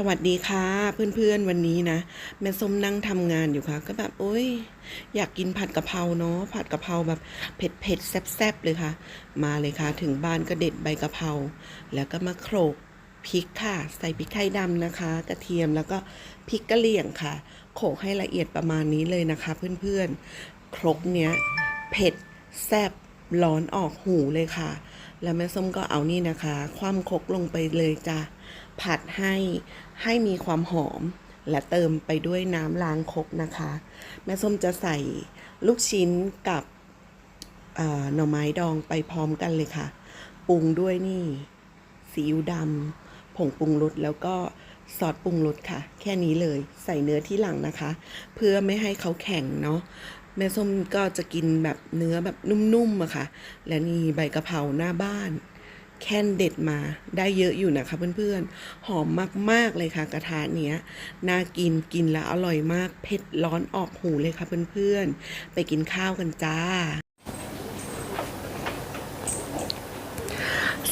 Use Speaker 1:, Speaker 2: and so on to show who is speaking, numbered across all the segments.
Speaker 1: สวัสดีค่ะเพื่อนๆวันนี้นะ แม่ส้มนั่งทำงานอยู่ค่ะ ก็แบบโอ๊ยอยากกินผัดกะเพราเนาะผัดกะเพราแบบเผ็ดเผ็ดๆแซ่บๆเลยค่ะ มาเลยค่ะ ถึงบ้านก็เด็ดใบกะเพราแล้วก็มาโขลกพริกค่ะ ใส่พริกไทยดำนะคะ กระเทียมแล้วก็พริกกะเหรี่ยงค่ะ โขลกให้ละเอียดประมาณนี้เลยนะคะเพื่อนๆครกเนี้ยเผ็ดแซ่บร้อนออกหูเลยค่ะ แล้วแม่ส้มก็เอานี่นะคะ คว่ำครกลงไปเลยจ้ะผัดให้ให้มีความหอม และเติมไปด้วยน้ำล้างครกนะคะ แม่ส้มจะใส่ลูกชิ้นกับเอ่อหน่อไม้ดองไปพร้อมกันเลยค่ะ ปรุงด้วยนี่ซีอิ๊วดำผงปรุงรสแล้วก็ซอสปรุงรสค่ะ แค่นี้เลยใส่เนื้อที่หลังนะคะ เพื่อไม่ให้เขาแข็งเนาะ แม่ส้มก็จะกินแบบเนื้อแบบนุ่มๆอะค่ะ และนี่ใบกะเพราหน้าบ้าน แค่นเด็ดมาได้เยอะอยู่นะคะเพื่อนๆ หอมมากๆเลยค่ะ กระทะเนี้ย น่ากินกินแล้วอร่อยมาก เผ็ดร้อนออกหูเลยค่ะเพื่อนๆ ไปกินข้าวกันจ้า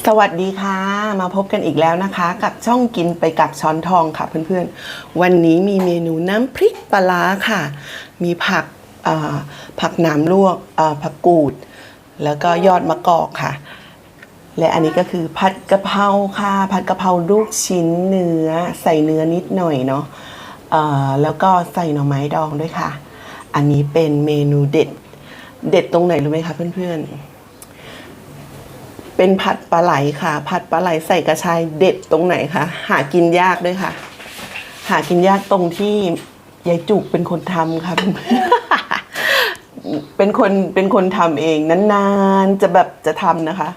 Speaker 1: สวัสดีค่ะ มาพบกันอีกแล้วนะคะ กับช่องกินไปกับช้อนทองค่ะเพื่อนๆ วันนี้มีเมนูน้ำพริกปลาร้าค่ะ มีผัก ผักหนามลวกผักกูด แล้วก็ยอดมะกอกค่ะ และอันนี้ก็คือผัดกะเพราค่ะ ผัดกะเพราลูกชิ้นเนื้อ ใส่เนื้อนิดหน่อยเนาะแล้วก็ใส่หน่อไม้ดองด้วยค่ะ อันนี้เป็นเมนูเด็ด เด็ดตรงไหนรู้ไหมคะเพื่อนๆ เป็นผัดปลาไหลค่ะ ผัดปลาไหลใส่กระชายเด็ดตรงไหนคะ หากินยากด้วยค่ะ หากินยากตรงที่ยายจุกเป็นคนทำค่ะเป็นคนเป็นคนทำเองนานๆจะแบบจะทำนะคะ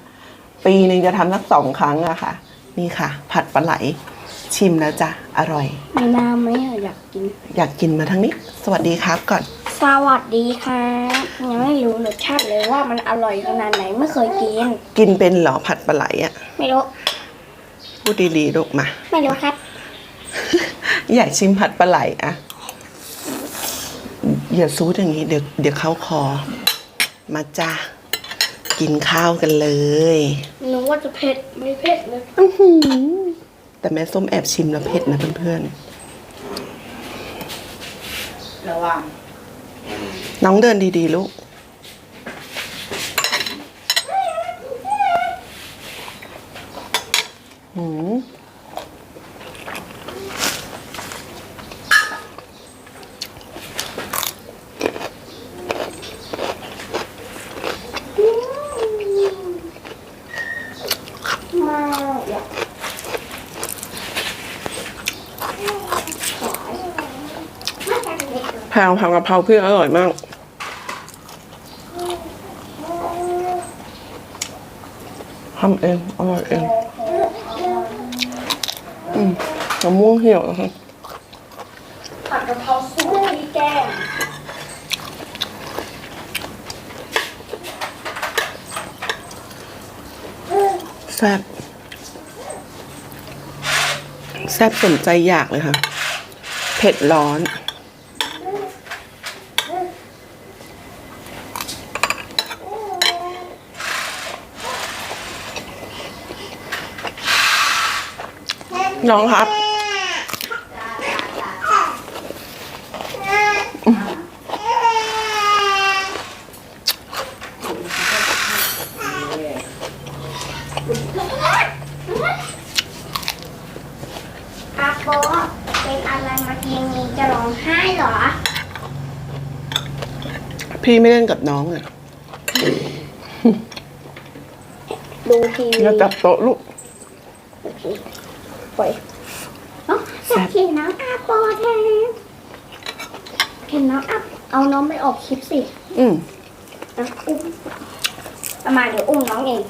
Speaker 1: ปีหนึ่งจะทำสักสองครั้งอะค่ะ นี่ค่ะ ผัดปลาไหล ชิมแล้วจ้ะอร่อย
Speaker 2: มีน้ำไหมอะอยากกิน
Speaker 1: อยากกินมาทั้งนี้ สวัสดีครับก่อน
Speaker 2: สวัสดีค่ะยังไม่รู้รสชาติเลยว่ามันอร่อยขนาดไหนไม่เคยกิน
Speaker 1: กินเป็นเหรอผัดปลาไหลอะ
Speaker 2: ไม่รู้
Speaker 1: พูดดีๆลูกมา
Speaker 2: ไม่รู้ครับ
Speaker 1: อยากชิมผัดปลาไหลอะ อย่าซูดอย่างนี้เดี๋ยวเดี๋ยวเข้าคอ มาจ้ากินข้าวกันเลย
Speaker 2: นึกว่าจะเผ็ดไม่เผ็ดเลย
Speaker 1: อื้อหือแต่แม่ส้มแอบชิมแล้วเผ็ดนะเพื่อน
Speaker 2: ระวัง
Speaker 1: ๆน้องเดินดีๆลูกหืม แพรวผักกะเพราเพื่อนอร่อยมาก ทำเอง อร่อยเอง อืมมะม่วงเหี่ยวนะคะ
Speaker 2: ผัดกะเพราซุปพี่แก้ม
Speaker 1: แซ่บแซ่บสมใจอยากเลยค่ะ เผ็ดร้อน น้องครับ
Speaker 2: อาโปเป็นอะไรมาทีนี้จะร้องไห้เหรอ
Speaker 1: พี่ไม่เล่นกับน้องอะ
Speaker 2: ดูทีวี
Speaker 1: อย่าจับโต๊ะลูก
Speaker 2: โอเค ปล่อยเนาะอยากเห็นน้องอาโปแทนเห็นน้องอาเอาน้องไปออกคลิปสิ
Speaker 1: อืม
Speaker 2: อะอุ้มเอามาเดี๋ยวอุ้มน้องเอง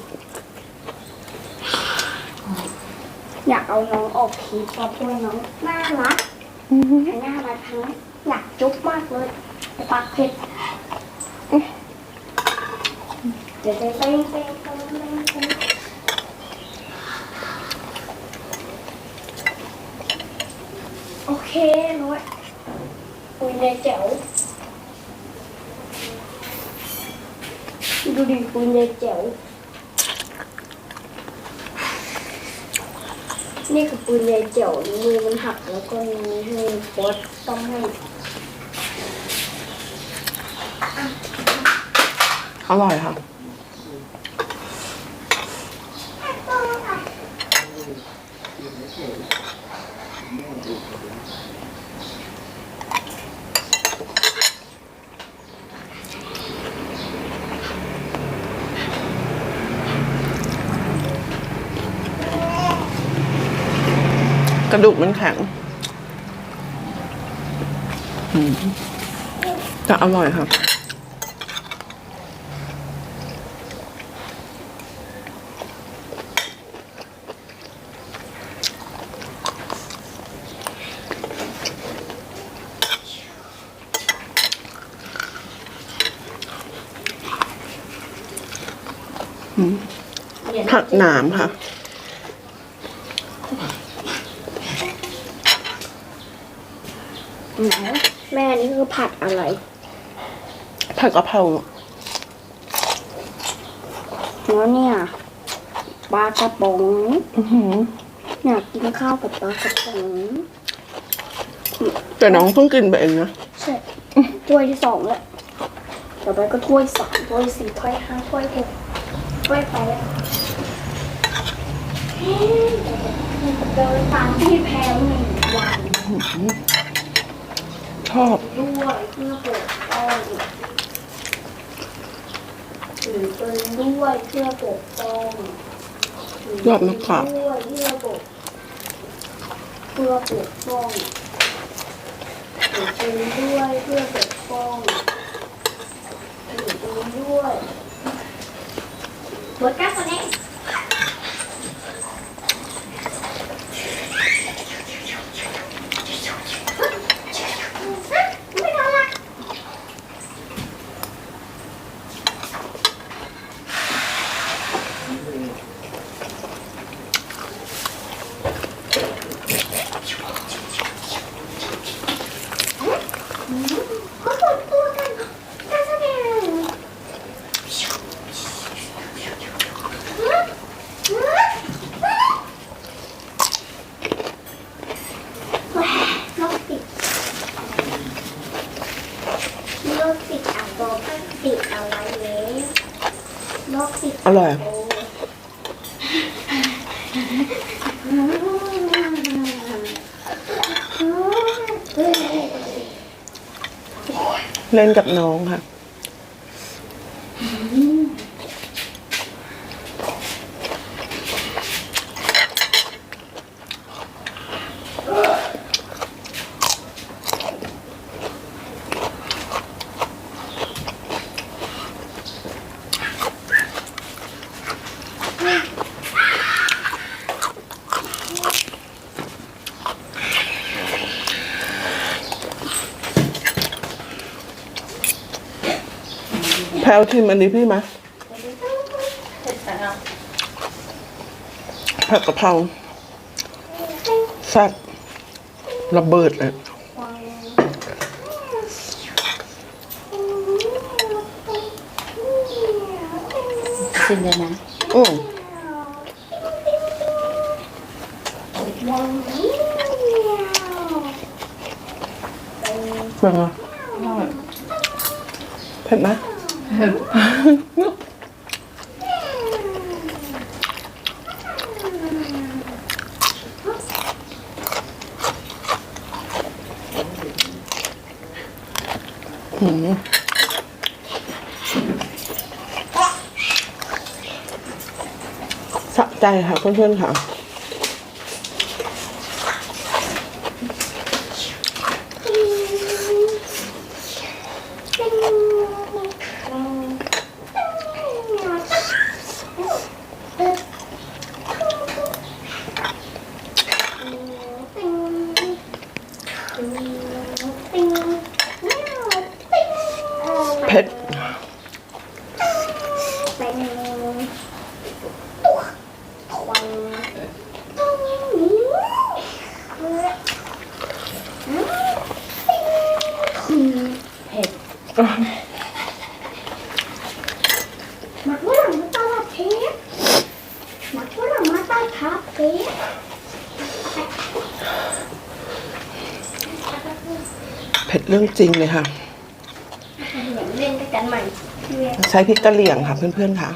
Speaker 2: อยากเอาน้องออกคลิปเพราะว่าน้องน่ารักทั้งน่ารักทั้งอยากจุ๊บมากเลยแต่ปากเผ็ดเดี๋ยวเดี๋ยวเต้นเต้นเต้นเต้นเต้นโอเคน้อยอุ้ ยเลยเจ๋วดูดิปุยเลยเจ๋วนี่คือปืนใหญ่เจ๋วมือมันหักแล้วก็มีให้โค้ดต้องให้
Speaker 1: อร่อยค่ะ กระดูกมันแข็งอืมแต่อร่อยค่ะผักหนามค่ะ
Speaker 2: ไหนแม่นี่ คือผัดอะไร
Speaker 1: ผัดกะเพรา
Speaker 2: แล้วเนี่ยปลากระป๋อง
Speaker 1: อื้อหือ
Speaker 2: อยากกินข้าวกับปลากระป๋อง
Speaker 1: แต่น้องเพิ่งกินไปเองนะ
Speaker 2: ใช่ถ้วยที่สองแล้วต่อไปก็ถ้วยสามถ้วยสี่ถ้วยห้าถ้วยหกถ้วยแปดเดินตามที่แพงหนึ่งวัน
Speaker 1: ชอบ
Speaker 2: ด้วยเพื่อปกป้องหรือเป็นด้วยเพื่อปกป้องหรื
Speaker 1: ยอดมะขาม
Speaker 2: ด้วยเพื่อปกเพื่อปกป้องหรือเป็นด้วยเพื่อปกป้องหรือเป็นด้วยบทการแสดงไม่นอนละ เขาเปิดตัวกันการแสดงนกติดนกติดอะบอกว่าติดเอาไว้เลยนกติด
Speaker 1: อร่อย เล่นกับน้องค่ะ พลวชิมอันนี้พี่ไหมผัดกะเพราแซ่บระเบิดเลย
Speaker 3: ชิมเลยนะ
Speaker 1: อืมเป็นไงเผ็ดไหม หืมสะใจค่ะเพื่อนๆค่ะ เผ็ด
Speaker 2: มักฝรังมาตลาดเทปมักฝรังมาตลาดคาเฟ่เผ็ดเรื่องจริงเลยค่ะ
Speaker 1: กันใหม่
Speaker 2: ใช้พริกกะเหรี่ยงค่ะเพื่อนๆค่ะ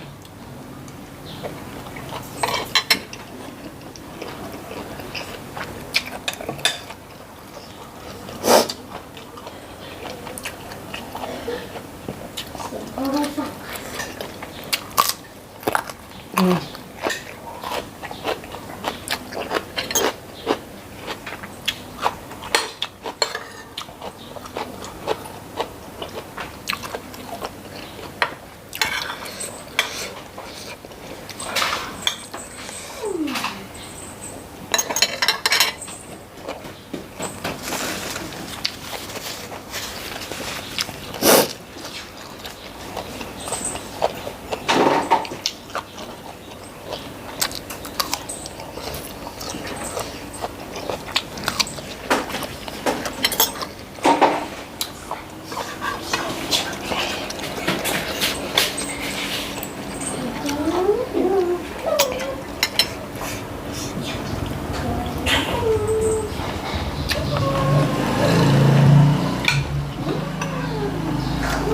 Speaker 2: เ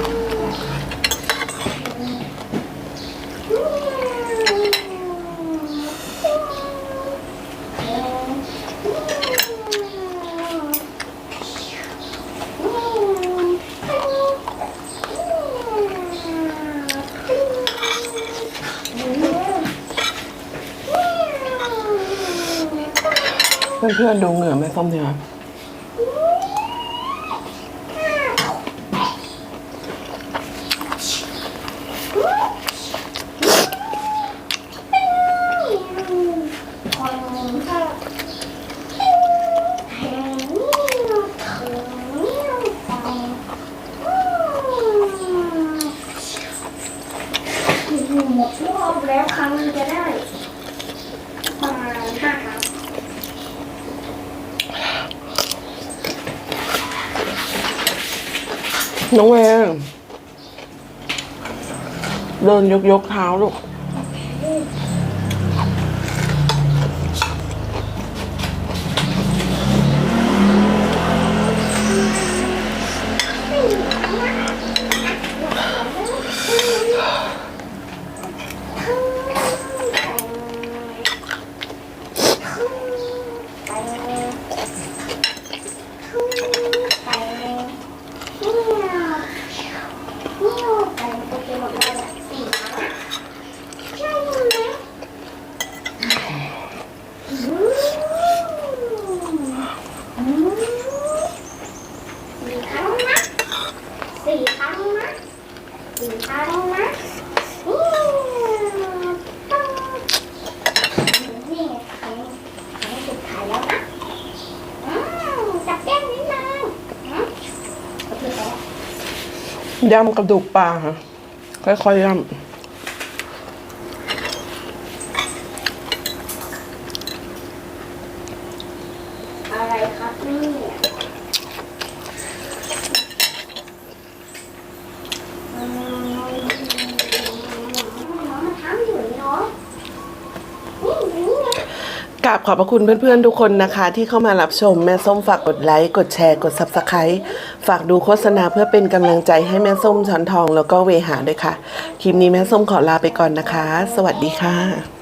Speaker 2: พื่อนๆดูเหงื่อแม่ส้มดีค่ะ
Speaker 1: หมดรอบแล้วครั้งนึงจะได้ประมาณห้าครั้ง
Speaker 2: น้องเวเดินยกยกเท้าลูก
Speaker 1: สี่ครั้งนะสี่ครั้งนะอืมนี่ไงครั้งครั้งสุดท้ายแล้วนะอืมจับแก้มนิดนึงอืมโอเคแล้ว
Speaker 2: ยำกระดูกปลาค่ะค่อยๆยำะ
Speaker 1: ไรครับเนี่ยอืมมันทำอยู่เนาะนี่นี่ไงำ
Speaker 2: กรา บขอบพระคุณเพื่อนๆทุกคนนะคะ ที่เข้ามารับชมแม่ส้มฝากกดไลค์กดแชร์กด Subscribe ฝากดูโฆษณาเพื่อเป็นกำลังใจให้แม่ส้มช้อนทองแล้วก็เวหาด้วยค่ะ คลิปนี้แม่ส้มขอลาไปก่อนนะคะ สวัสดีค่ะ